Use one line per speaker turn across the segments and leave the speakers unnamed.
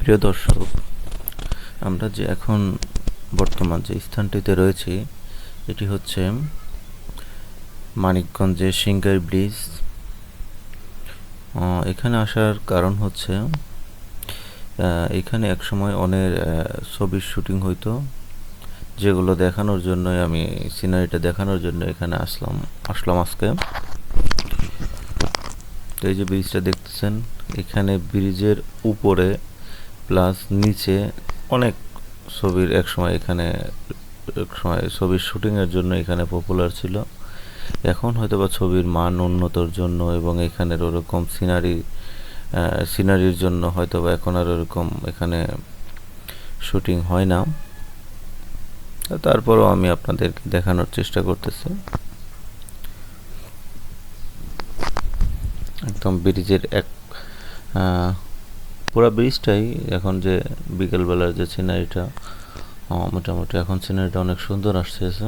প্রিয় দর্শক, আমরা যে এখন বর্তমান যে স্থানটিতে রয়েছি, এটি হচ্ছে মানিকগঞ্জের সিঙ্গাই ব্রিজ। এখানে আসার কারণ হচ্ছে এখানে একসময় অনেক ছবির শুটিং হইতো, যেগুলো দেখানোর জন্যই আমি সিনারিটা দেখানোর জন্য এখানে আসলাম আসলাম আজকে। তো এই যে ব্রিজটা দেখতেছেন, এখানে ব্রিজের উপরে প্লাস নিচে অনেক ছবির একসময় এখানে, একসময় ছবির শুটিংয়ের জন্য এখানে পপুলার ছিল। এখন হয়তো বা ছবির মান উন্নতর জন্য এবং এখানের ওরকম সিনারি সিনারির জন্য হয়তো বা এখন আর ওরকম এখানে শুটিং হয় না। তারপরও আমি আপনাদেরকে দেখানোর চেষ্টা করতেছি। একদম ব্রিজের এক পুরো ব্রিজটাই এখন যে বিকেলবেলার যে সিনারিটা মোটামুটি এখন সিনারিটা অনেক সুন্দর আসতেছে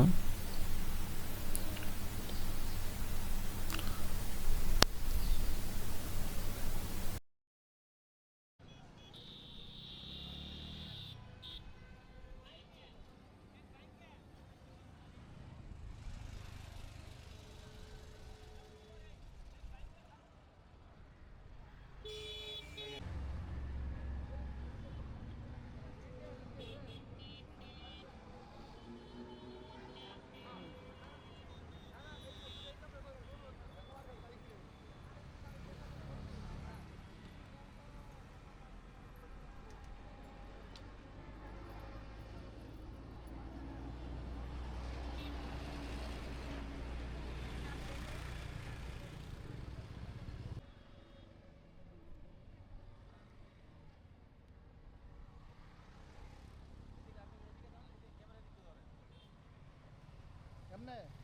करना है